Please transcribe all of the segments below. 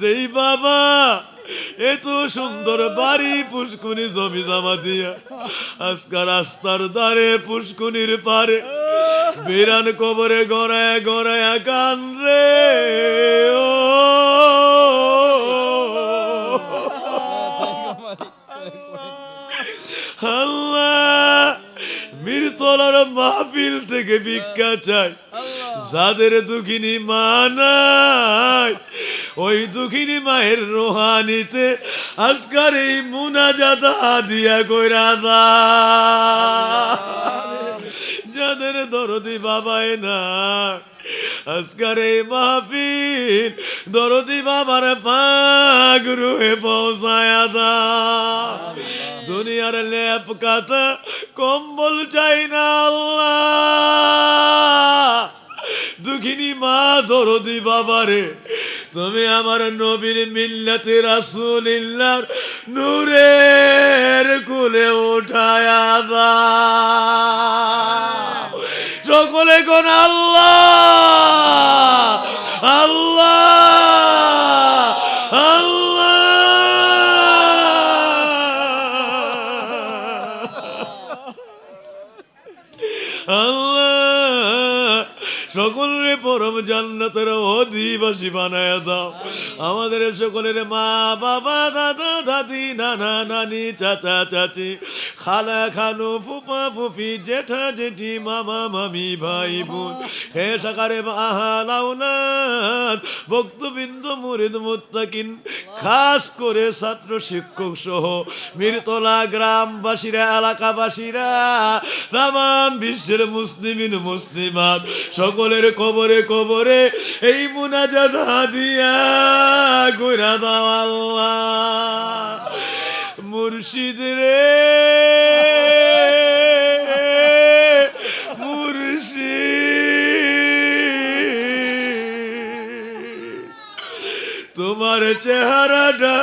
যেই বাবা এত সুন্দর বাড়ি পুষ্কুনি জমি জমা দিয়া। আজকে রাস্তার ধারে পুষ্কুনির পারে। বিরান কবরে গড়ায় গড়ায় কান রে আল্লাহ, মৃতলার মাহফিল থেকে ভিক্ষা চাই। যাদের দুঃখিনী মা নাই। ওই দুঃখিনী মায়ের রোহানিতে আজকার এই মুনাজাত হাদিয়া কইরা দা যাদের দরদি বাবায় না আজকার এই মাহফিল দরদি বাবার পাগ রুহে পৌঁছায়া দা দুনিয়ার লেপ কাতা কম্বল চাই না আল্লাহ। দুঃখিনী মা দরদি বাবারে। তুমি আমার নবীর মিল্লাতে রাসুলিল্লার নূরের কুলে উঠায়া দাও। সকলের পরম জান্নাতের অধিবাসী বানায় দাও। আমাদের সকলের মা, বাবা, দাদা, দাদি, নানা, নানি, চাচা, চাচি, খালা, খানু ফুপা ফুফি, জেঠা, জেঠি, মামা, মামি, ভাই, বোন, হে সাকারে আহালাউনাদ ভক্তবৃন্দ, মুরিদ, মুত্তাকিন, খাস করে ছাত্র শিক্ষক সহ মিরতলা গ্রামবাসীরা, এলাকাবাসীরা তাম বিশ্বের মুসলিমিন, মুসলিমাত সকলের কবরে কবরে এই মুনাজাত হাদিয়া কইরা দাও আল্লাহ। মুর্শিদ রে। তোমার চেহারাটা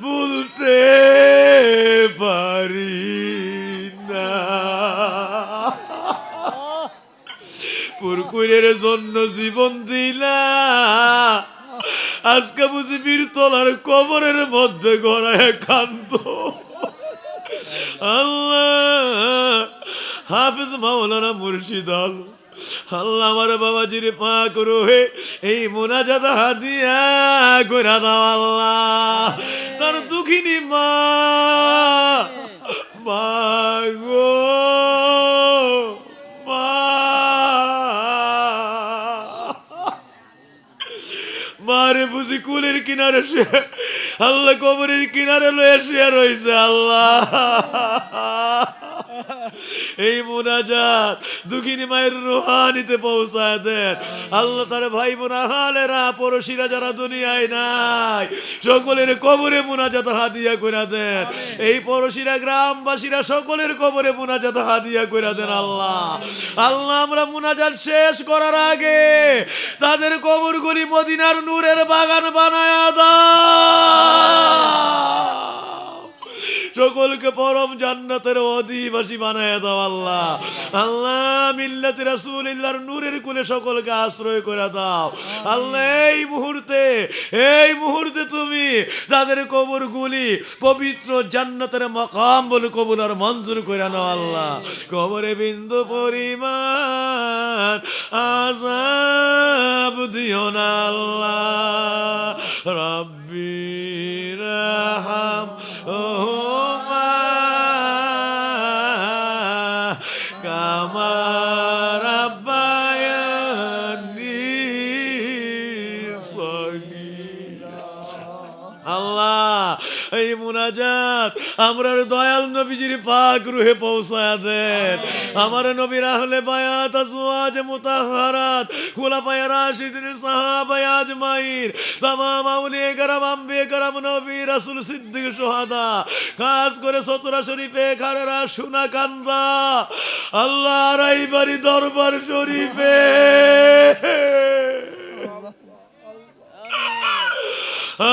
বলতে পারি। পুরকুরের জন্য জীবন দিলা। আজকে বুঝি বীরতলার কবরের মধ্যে গড়ায় কান্ত আল্লাহ, হাফিজ মাওলানা মুর্শিদ আল। আল্লাহ আমার বাবাজির পাক রোহে এই মোনাজাত হাদিয়া কইরা দাও আল্লাহ। তার দুঃখিনী মা মা গো। কুলের কিনারে আল্লাহ কবরের কিনারে লয়ে শুয়ে রয়েছে আল্লাহ। এই মোনাজাত দুঃখিনী মায়ের রোহানিতে পৌঁছায় দেন। আল্লাহ তার ভাই বোন হালেরা পড়শিরা যারা দুনিয়ায় নাই সকলের কবরে মোনাজাত হাদিয়া করে দেন। এই পড়শিরা গ্রামবাসীরা সকলের কবরে মোনাজাত হাদিয়া করে দেন আল্লাহ। আল্লাহ আমরা মোনাজাত শেষ করার আগে তাদের কবরগুলি মদিনার নূরের বাগান বানায় দাও। সকলকে পরম জান্নাতের অধিবাসী বানায় দাও আল্লাহ। আল্লাহ মিল্লাতে রাসূলিল্লাহর নূরের কুলে সকলকে আশ্রয় করে দাও। আল্লাহ, এই মুহূর্তে এই মুহূর্তে তুমি তাদের কবরগুলি পবিত্র জান্নাতের মকাম বলে কবুল আর মঞ্জুর করে নাও আল্লাহ। কবরে বিন্দু পরিমাণ আজাব দিও না আল্লাহ। রব্বি রাহাম ওহুমা এই মুনাজাত আমরার দয়াল নবীজির পাক রুহে পৌঁছায়া দেন আমার নবীর আহলে বায়াত আজওয়াজ মুতাহহারাত খুলাফায়ে রাশিদিন সাহাবায়ে আজমাইন তামাম আউলিয়া کرام আম্বিয়া کرام নবী রাসূল সিদ্দিক সুহাদা খাস করে সতরা শরীফে খারেরা সোনা কান্দা আল্লাহ রাইবাড়ি দরবার শরীফে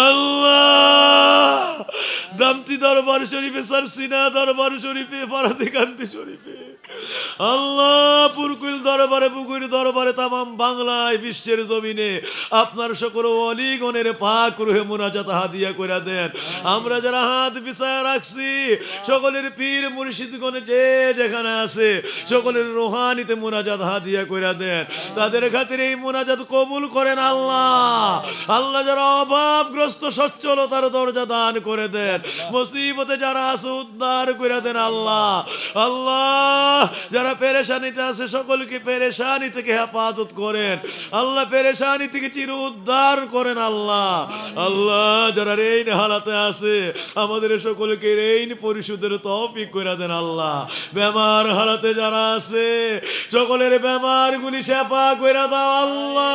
আল্লাহ দামতি দরবার শরীফে সারসিনা দরবার শরীফে ফারাদিকান্তি শরীফে। আল্লাহ পুরকুল দরবারে, পুকুর দরবারে তামাম বাংলায়, বিশ্বের জমিনে আপনার সকল অলিগণের পাক রুহে মোনাজাত হাদিয়া করে দেন। আমরা যারা হাত বিছায় রাখছি, সকলের পীর মুর্শিদগণে যে যেখানে আছে, সকলের রোহানিতে মোনাজাত হাদিয়া করে দেন। তাদের খাতিরে এই মোনাজাত কবুল করেন আল্লাহ। আল্লাহ যারা অভাবগ্রস্ত, সচ্ছলতার দরজা দান করে দেন। মুসিবতে যারা আছে, উদ্ধার করে দেন আল্লাহ। আল্লাহ যারা পেরেশানিতে আছে, সকলকে পেরেশানি থেকে হেফাজত করেন। আল্লাহ পেরেশানি থেকে চির উদ্ধার করেন আল্লাহ। আল্লাহ, যারা রেইন হালাতে আছে, আমাদের সকলকে রেইন পরিশোধের তৌফিক করে দেন আল্লাহ। বেমার হালাতে যারা আছে, সকলের বেমার গুলি শেফা করে দাও আল্লাহ।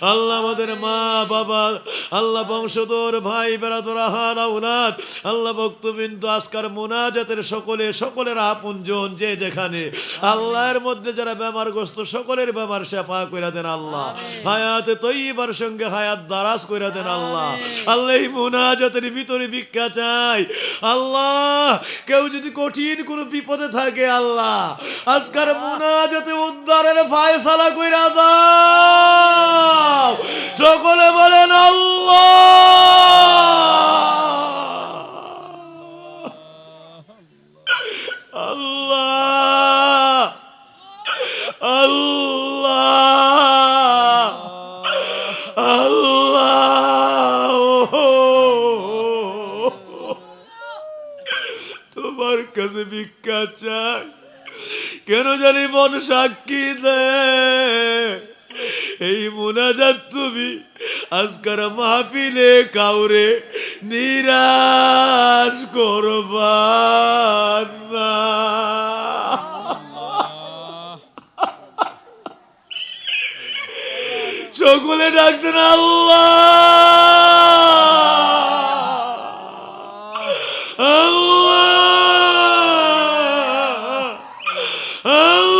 আল্লাহ আমাদের মা বাবা আল্লাহ বংশধর ভাই বেড়াদর আহার আউলাদ আল্লাহ ভক্তবিন্দু আজকার মোনাজাতের সকলে সকলের আপনজন যে যেখানে। আল্লাহর মধ্যে যারা বেমারগ্রস্ত সকলের বেমার শেফা করে দেন আল্লাহ। হায়াতে তৈবার সঙ্গে হায়াত দারাজ করে দেন আল্লাহ। আল্লাহ মোনাজাতের ভিতরে ভিক্ষা চাই। আল্লাহ কেউ যদি কঠিন কোনো বিপদে থাকে আল্লাহ আজকার মোনাজাতে উদ্ধারের ফায়সালা কইরা দাও। সকলে বলেন তোমার কাছে ভিক্ষা কেন জানি মন সাক্ষী দে এই মোনাজাত তুমি আজকার মাহফিলে কাউরে নিরাশ করবার না। সকলে ডাকতেন আল্লাহ। আল্লাহ। আল্লাহ।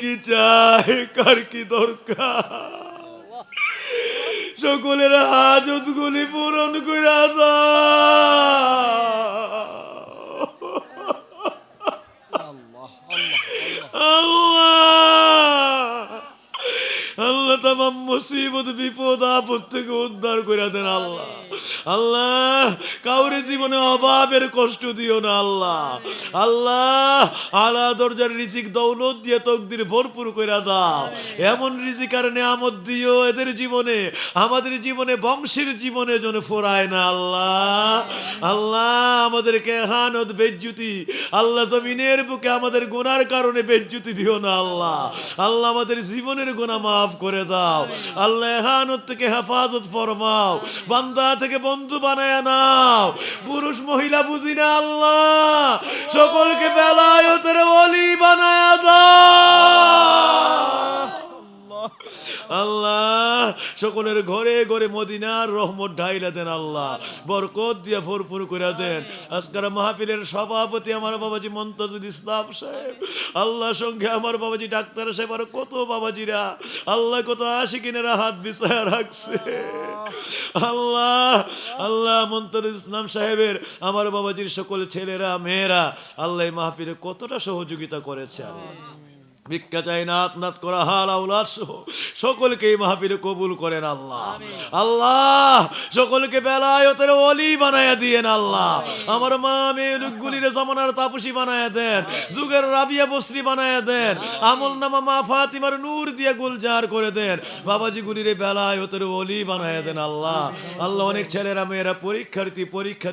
কে চায় কার কি দরকার? সকলের হাজত গুলি পূরণ করে আল্লাহ। তামাম মুসিবত, বিপদ, আপদ থেকে উদ্ধার করে দেন আল্লাহ। আল্লাহ কাউরে জীবনে অভাবের কষ্ট দিও না আল্লাহ। আল্লাহ, আলা দরজার রিজিক দৌলত দিয়ে তকদির ভরপুর করে দাও। এমন রিজিক আর নেয়ামত দিও এদের জীবনে, আমাদের জীবনে, বংশের জীবনে যেন ফোরায় না আল্লাহ। আল্লাহ, আমাদেরকে হানত বেজ্জুতি, আল্লাহ জমিনের বুকে আমাদের গুনার কারণে বেজ্জুতি দিও না আল্লাহ। আল্লাহ আমাদের জীবনের গুনাহ মাফ করে দাও। আল্লাহ এহানত থেকে হেফাজত ফরমাও। বান্দা থেকে বন্ধু বানায় নাও পুরুষ মহিলা বুঝি না আল্লাহ? সকলকে বেলায়তের অলি বানায় দাও। আল্লাহ, সকলের ঘরে ঘরে মদিনার রহমত ঢাইলা দেন আল্লাহ, বরকত দিয়া ভরপুর করে দেন। আজকার মাহফিলের সভাপতি আমার বাবাজি মন্তাজুল ইসলাম সাহেব, আল্লাহ সঙ্গে আমার বাবাজি ডাক্তার সাহেব, আর কত বাবাজিরা, আল্লাহ কত আশিকিনেরা হাত বিছায়া রাখছে। আল্লাহ আল্লাহ মন্তাজুল ইসলাম সাহেবের আমার বাবাজির সকল ছেলেরা, মেয়েরা, আল্লাহ মাহফিলে কতটা সহযোগিতা করেছে। আল্লাহ ভিক্ষা চাই নাত নাত করা হাল আউলাদ সহ। সকলকে এই মাহফিলে কবুল করেন আল্লাহ। আল্লাহ সকলকে বেলায়তের অলি বানায়া দিয়েন আল্লাহ। আমার মা মেয়ে লোকগুলির জমানার তাপসী বানায়া দেন যুগের রাবিয়া বস্ত্রী বানায়া দেন আমল নামা মা ফাতিমার নূর দিয়ে গুলজার করে দেন। বাবাজি গুলির বেলায়তের অলি বানায়া দেন আল্লাহ। আল্লাহ অনেক ছেলেরা মেয়েরা পরীক্ষার্থী পরীক্ষা